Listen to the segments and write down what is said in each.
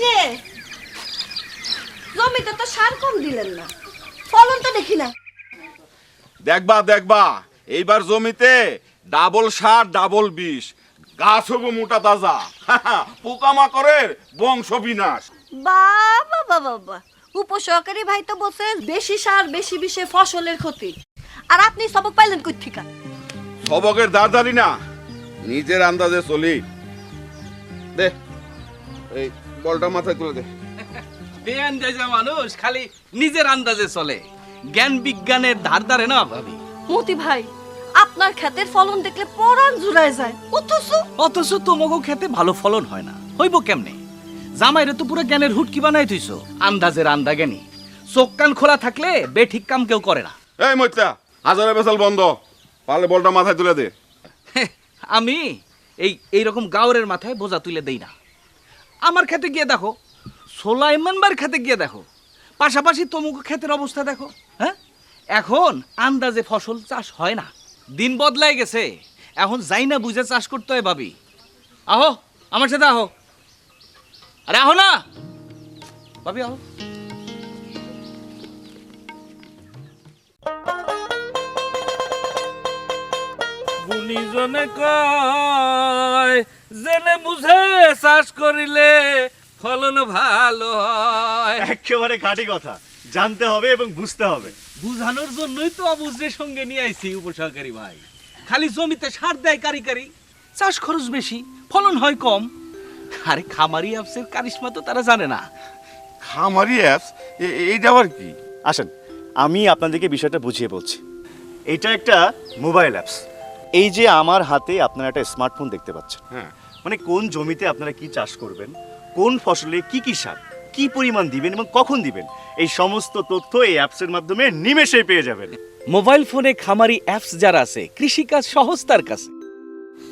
যে জমিতে তো সার কম দিলেন না ফলন তো দেখি না। দেখবা দেখবা এইবার জমিতে ডাবল সার ডাবল বিষ গাছ হব মোটা তাজা। পোকামাকড়ের বংশ বিনাশ বাবা বাবা বাবা উপসহকারী ভাই তো বলছে বেশি সার বেশি বিষে ফসলের ক্ষতি। আর আপনি সবক পাইলেন কই থিকা সবকের দাঁড় দাঁড়ি না নিজের আন্দাজে চলি। দে এই বলটা মাথায় তুলে দে। বেয়ান যা মানুষ খালি নিজের আন্দাজে চলে। জ্ঞান বিজ্ঞানের ধার ধারে না ভাবি? মতি ভাই আপনার ক্ষেতের ফলন দেখলে পরাণ জুড়ায় যায়। অথচ? অথচ তোমাকে খেতে ভালো ফলন হয় না। হইব কেমনে? জামাইরে তো পুরো জ্ঞানের হুটকি বানাই থইছো? আন্দাজের আন্দা জ্ঞানী চোখ কান খোলা থাকলে বেঠিক কাম কেউ করে না। এই মত্যা হাজারে বেসাল বন্ধ। পারলে বলটা মাথায় তুলে দে। আমি এই এইরকম গাওরের মাথায় বোঝা তুলে দেই না। আমার খেতে গিয়ে দেখো। সোলাইমান বার খেতে গিয়ে দেখো। পাশাপাশি তমুক ক্ষেতের অবস্থা দেখো হ্যাঁ? এখন আন্দাজে ফসল চাষ হয় না। দিন বদলায় গেছে। এখন যাই না বুঝে চাষ করতে হয় ভাবি। আহো, আমার সাথে আহো। আরে আহো না! ভাবি, আহো। গুণীজনে কয় জেনে বুঝে চাষ করিলে ফলন ভালো হয়। একেবারে খাঁটি কথা। জানতে হবে এবং বুঝতে হবে। বুঝানোর জন্যই তো অবুঝের সঙ্গে নিয়ে আইছি উপসহকারী ভাই। খালি জমিতে সার দেয় কারি কারি চাষ খরচ বেশি ফলন হয় কম। আরে খামারি অ্যাপসের কারিশমা তো তারা জানে না। খামারি অ্যাপস? এইটা আবার কি? আসেন আমি আপনাদেরকে বিষয়টা বুঝিয়ে বলছি। এটা একটা মোবাইল অ্যাপস। এই যে আমার হাতে আপনারা একটা স্মার্টফোন দেখতে পাচ্ছেন। হ্যাঁ। মানে কোন জমিতে আপনারা কি চাষ করবেন? কোন ফসলে কি কি সার কি পরিমাণ দিবেন এবং কখন দিবেন? এই সমস্ত তথ্য এই অ্যাপসের মাধ্যমে নিমেষে পেয়ে যাবেন। মোবাইল ফোনে খামারি অ্যাপস যারা আছে কৃষিকাজ সহজ তার কাছে।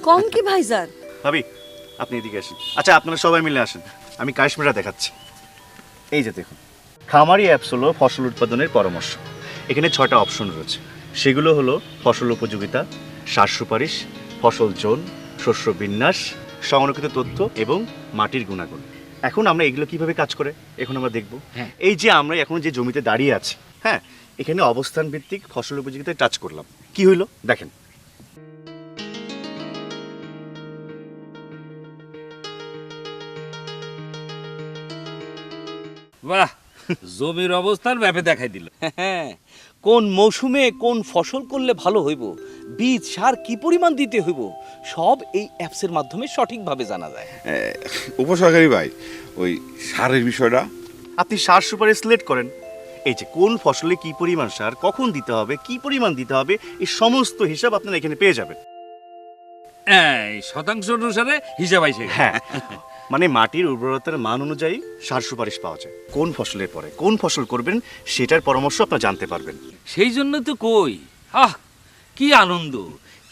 কম কি ভাইজান ভাবি আপনি এদিকে আসেন। আচ্ছা আপনারা সবাই মিলে আসেন। আমি কাশ্মীরা দেখাচ্ছি। এই যে দেখুন খামারি অ্যাপস হলো ফসল উৎপাদনের পরামর্শ। এখানে ছটা অপশন রয়েছে। সেগুলো হলো ফসল উপযোগিতা সার সুপারিশ ফসল জোন শস্য বিন্যাস সংরক্ষিত তথ্য এবং মাটির গুণাগুণ। এখন আমরা এগুলো কীভাবে কাজ করে? এখন আমরা দেখব। হ্যাঁ। এই যে আমরা এখন যে জমিতে দাঁড়িয়ে আছি হ্যাঁ এখানে অবস্থান ভিত্তিক ফসল উপযোগিতায় টাচ করলাম। কি হইল? দেখেন। বাহ! জমির অবস্থান ম্যাপে দেখাই দিল। হ্যাঁ কোন মৌসুমে কোন ফসল করলে ভালো হইব বীজ সার কি পরিমাণ দিতে হইব সব এই অ্যাপসের মাধ্যমে সঠিকভাবে জানা যায়। উপসহকারী ভাই ওই সারের বিষয়টা? আপনি সার সুপারিশ সিলেক্ট করেন। এই যে কোন ফসলে কি পরিমাণ সার কখন দিতে হবে কি পরিমাণ দিতে হবে এই সমস্ত হিসাব আপনারা এখানে পেয়ে যাবেন। এই শতাংশ অনুসারে হিসাব আইসে হ্যাঁ। মানে মাটির উর্বরতার মান অনুযায়ী সার সুপারিশ পাওয়া যায়। কোন ফসলের পরে কোন ফসল করবেন সেটার পরামর্শ আপনারা জানতে পারবেন। সেই জন্য তো কই আহ কি আনন্দ।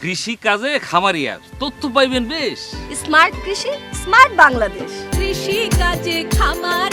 কৃষি কাজে খামারি অ্যাপ তথ্য পাইবেন বেশ। স্মার্ট কৃষি স্মার্ট বাংলাদেশ। কৃষি কাজে খামারি